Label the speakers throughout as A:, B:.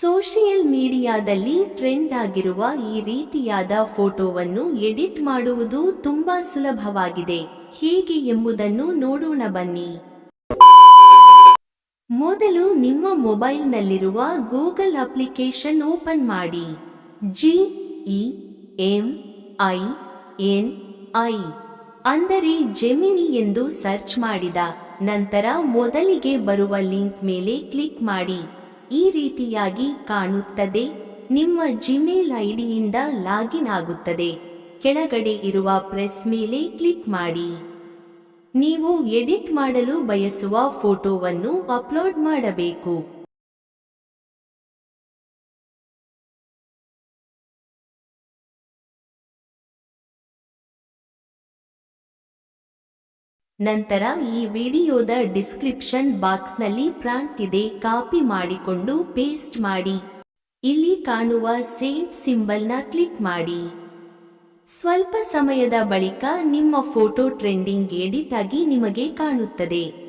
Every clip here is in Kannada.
A: ಸೋಷಿಯಲ್ ಮೀಡಿಯಾದಲ್ಲಿ ಟ್ರೆಂಡ್ ಆಗಿರುವ ಈ ರೀತಿಯಾದ ಫೋಟೋವನ್ನು ಎಡಿಟ್ ಮಾಡುವುದು ತುಂಬಾ ಸುಲಭವಾಗಿದೆ. ಹೇಗೆ ಎಂಬುದನ್ನು ನೋಡೋಣ ಬನ್ನಿ. ಮೊದಲು ನಿಮ್ಮ ಮೊಬೈಲ್ನಲ್ಲಿರುವ ಗೂಗಲ್ ಅಪ್ಲಿಕೇಶನ್ ಓಪನ್ ಮಾಡಿ. G, E, M, I, N, I ಅಂದರೆ ಜೆಮಿನಿ ಎಂದು ಸರ್ಚ್ ಮಾಡಿದ ನಂತರ ಮೊದಲಿಗೆ ಬರುವ ಲಿಂಕ್ ಮೇಲೆ ಕ್ಲಿಕ್ ಮಾಡಿ. ಈ ರೀತಿಯಾಗಿ ಕಾಣುತ್ತದೆ. ನಿಮ್ಮ ಜಿಮೇಲ್ ಐಡಿಯಿಂದ ಲಾಗಿನ್ ಆಗುತ್ತದೆ. ಕೆಳಗಡೆ ಇರುವ ಪ್ರೆಸ್ ಮೇಲೆ ಕ್ಲಿಕ್ ಮಾಡಿ. ನೀವು ಎಡಿಟ್ ಮಾಡಲು ಬಯಸುವ ಫೋಟೋವನ್ನು ಅಪ್ಲೋಡ್ ಮಾಡಬೇಕು. ನಂತರ ಈ ವಿಡಿಯೋದ ಡಿಸ್ಕ್ರಿಪ್ಷನ್ ಬಾಕ್ಸ್ನಲ್ಲಿ ಪ್ರಾಂಟ್ ಇದೆ, ಕಾಪಿ ಮಾಡಿಕೊಂಡು ಪೇಸ್ಟ್ ಮಾಡಿ. ಇಲ್ಲಿ ಕಾಣುವ ಸೇವ್ ಸಿಂಬಲ್ನ ಕ್ಲಿಕ್ ಮಾಡಿ. ಸ್ವಲ್ಪ ಸಮಯದ ಬಳಿಕ ನಿಮ್ಮ ಫೋಟೋ ಟ್ರೆಂಡಿಂಗ್ ಎಡಿಟ್ ಆಗಿ ನಿಮಗೆ ಕಾಣುತ್ತದೆ.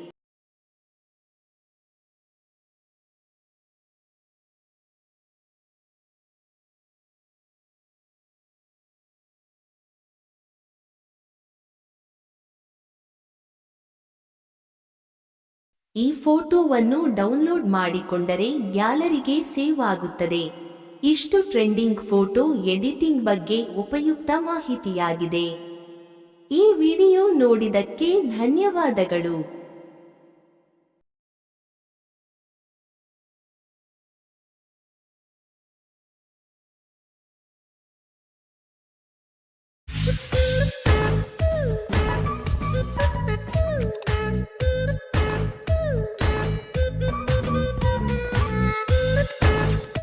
A: ಈ ಫೋಟೋವನ್ನು ಡೌನ್ಲೋಡ್ ಮಾಡಿಕೊಂಡರೆ ಗ್ಯಾಲರಿಗೆ ಸೇವ್ ಆಗುತ್ತದೆ. ಇಷ್ಟು ಟ್ರೆಂಡಿಂಗ್ ಫೋಟೋ ಎಡಿಟಿಂಗ್ ಬಗ್ಗೆ ಉಪಯುಕ್ತ ಮಾಹಿತಿಯಾಗಿದೆ. ಈ ವಿಡಿಯೋ ನೋಡಿದಕ್ಕೆ ಧನ್ಯವಾದಗಳು.